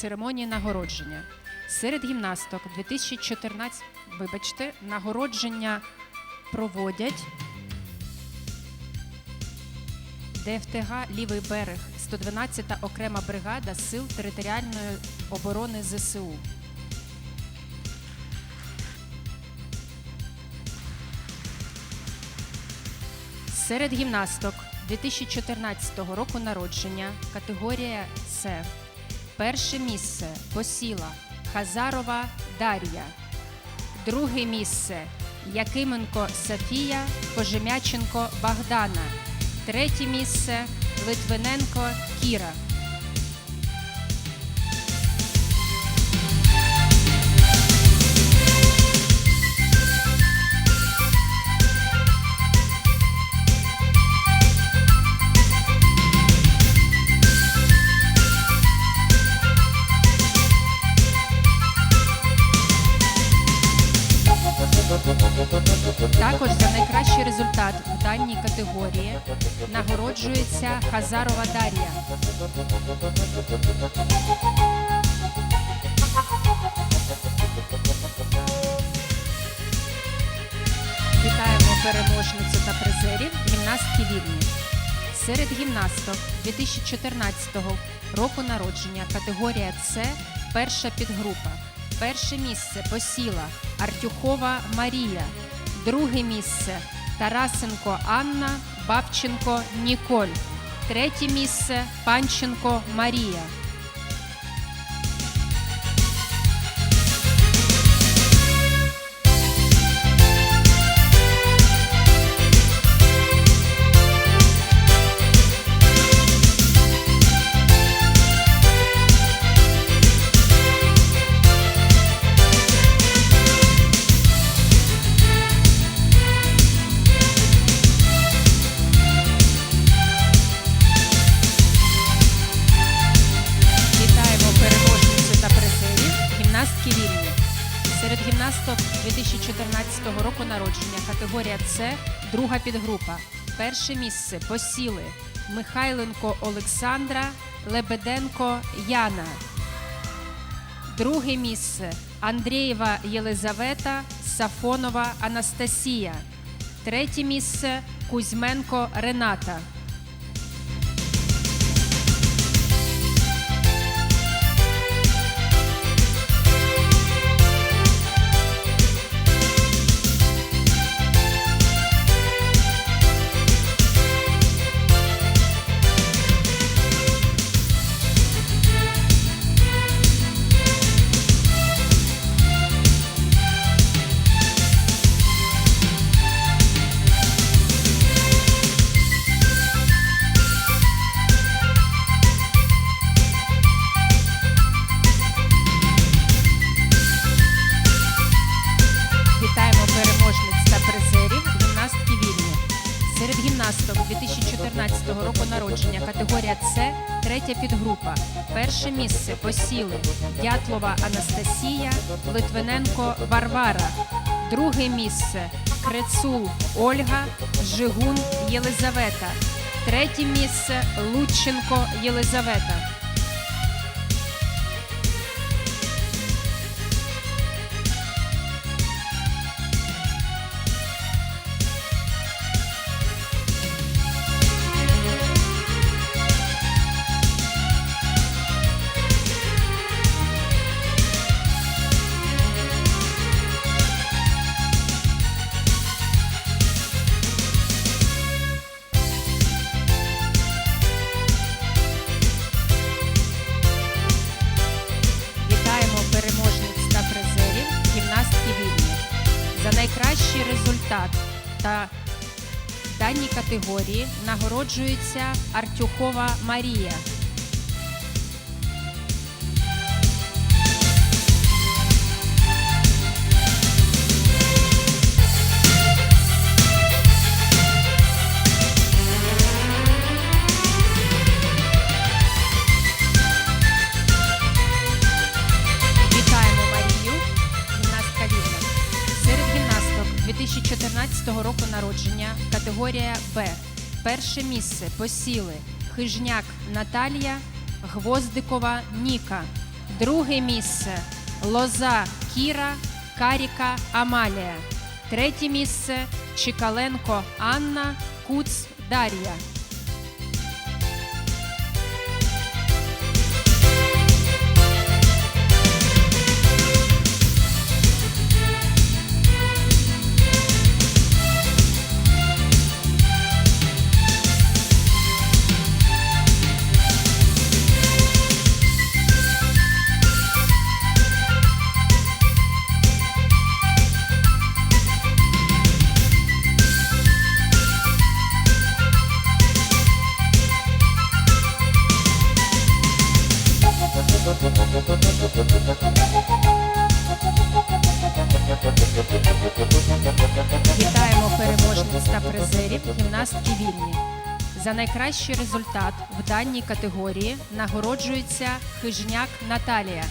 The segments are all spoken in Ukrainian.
церемонії нагородження. Серед гімнасток 2014, вибачте, нагородження проводять ДФТГ Лівий берег, 112-та окрема бригада Сил територіальної оборони ЗСУ. Серед гімнасток 2014 року народження категорія С. Перше місце посіла Хазарова Дар'я. Друге місце Якименко Софія, Кожемяченко Богдана. Третє місце Литвиненко Кіра. Нагороджується Хазарова Дар'я. Вітаємо переможницю та призерів гімнастки Вільні. Серед гімнасток 2014 року народження категорія С перша підгрупа. Перше місце посіла Артюхова Марія. Друге місце Тарасенко Анна, Бабченко Ніколь. Третє місце Панченко Марія. 2014 року народження категорія С друга підгрупа. Перше місце посіли Михайленко Олександра, Лебеденко Яна. Друге місце Андрієва Єлизавета, Сафонова Анастасія. Третє місце Кузьменко Рената. Місце посіли Дятлова Анастасія, Литвиненко Варвара. Друге місце Крецул Ольга, Жигун Єлизавета. Третє місце Лученко Єлизавета. Результат та в даній категорії нагороджується Артюхова Марія. 2014 року народження категорія Б. Перше місце посіли Хижняк Наталія, Гвоздикова Ніка. Друге місце Лоза Кіра Каріка Амалія. Третє місце Чикаленко Анна Куц Дар'я. Вітаємо переможниць та призерів гімнастки вільні. За найкращий результат в даній категорії нагороджується Хижняк Наталія.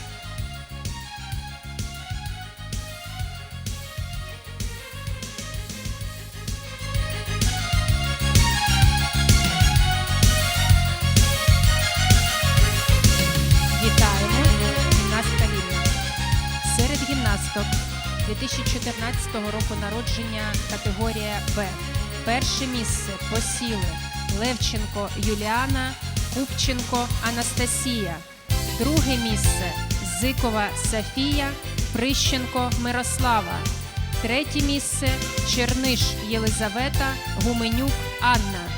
2014 року народження категорія Б. Перше місце посіли Левченко Юліана, Купченко Анастасія. Друге місце Зикова Софія, Прищенко Мирослава. Третє місце Черниш Єлизавета, Гуменюк Анна.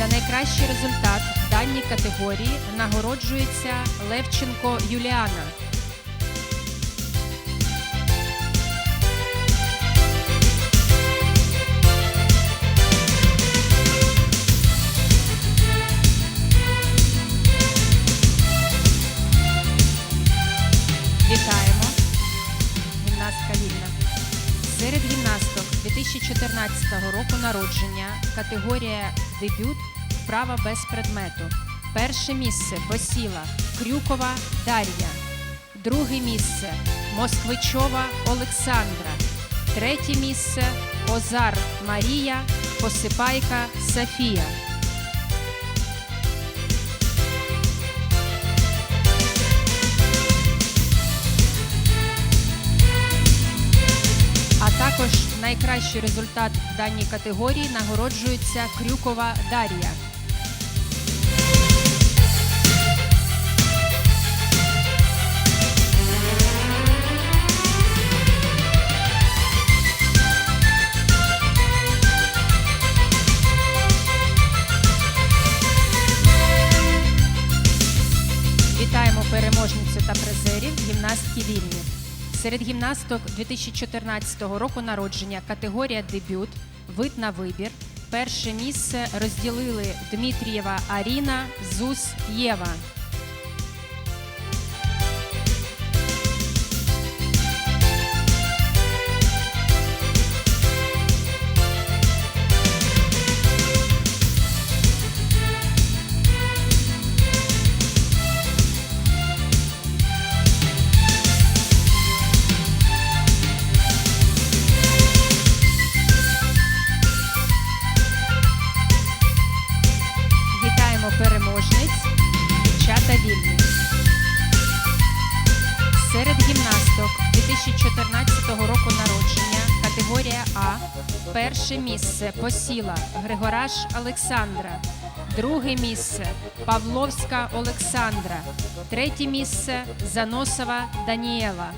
За найкращий результат в даній категорії нагороджується Левченко Юліана. 2014 року народження категорія дебют вправа без предмету. Перше місце посіла Крюкова Дар'я. Друге місце Москвичова Олександра. Третє місце Озар Марія, Посипайка Софія. А також найкращий результат в даній категорії нагороджується Крюкова Дар'я. Вітаємо переможницю та призерів гімнастки вільні. Серед гімнасток 2014 року народження категорія дебют, вид на вибір. Перше місце розділили Дмитрієва Аріна, Зус Єва. Перше місце посіла Григораш Олександра. Друге місце Павловська Олександра. Третє місце Заносова Даніела.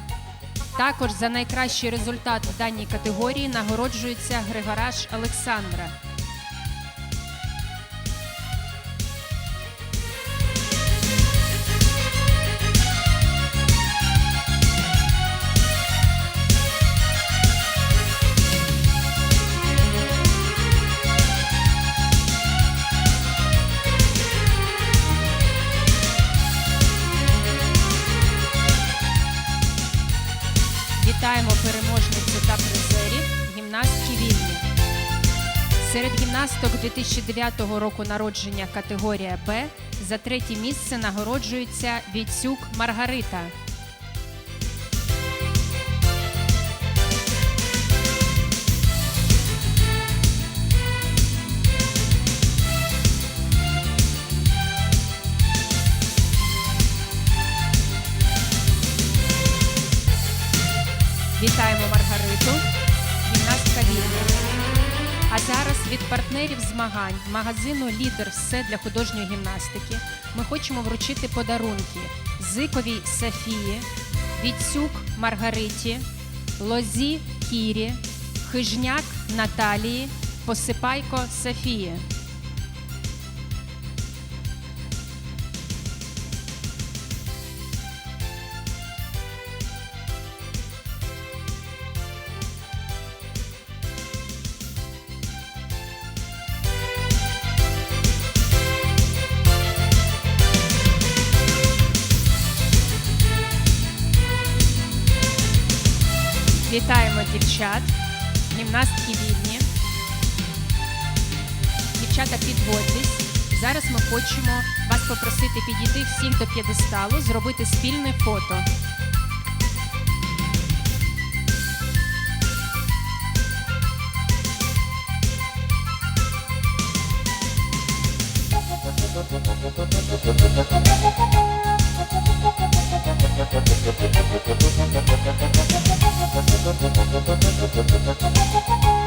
Також за найкращий результат в даній категорії нагороджується Григораш Олександра. Гімнасток 2009 року народження категорія Б за третє місце нагороджується Віцюк Маргарита. Зараз від партнерів змагань магазину Лідер все для художньої гімнастики. Ми хочемо вручити подарунки Зиковій Софії, Віцюк Маргариті, Лозі Кірі, Хижняк Наталії, Посипайко Софії. Вітаємо дівчат, гімнастки вільні. Дівчата, підводьтесь. Зараз ми хочемо вас попросити підійти всіх до п'єдесталу, зробити спільне фото. Все, Thank you.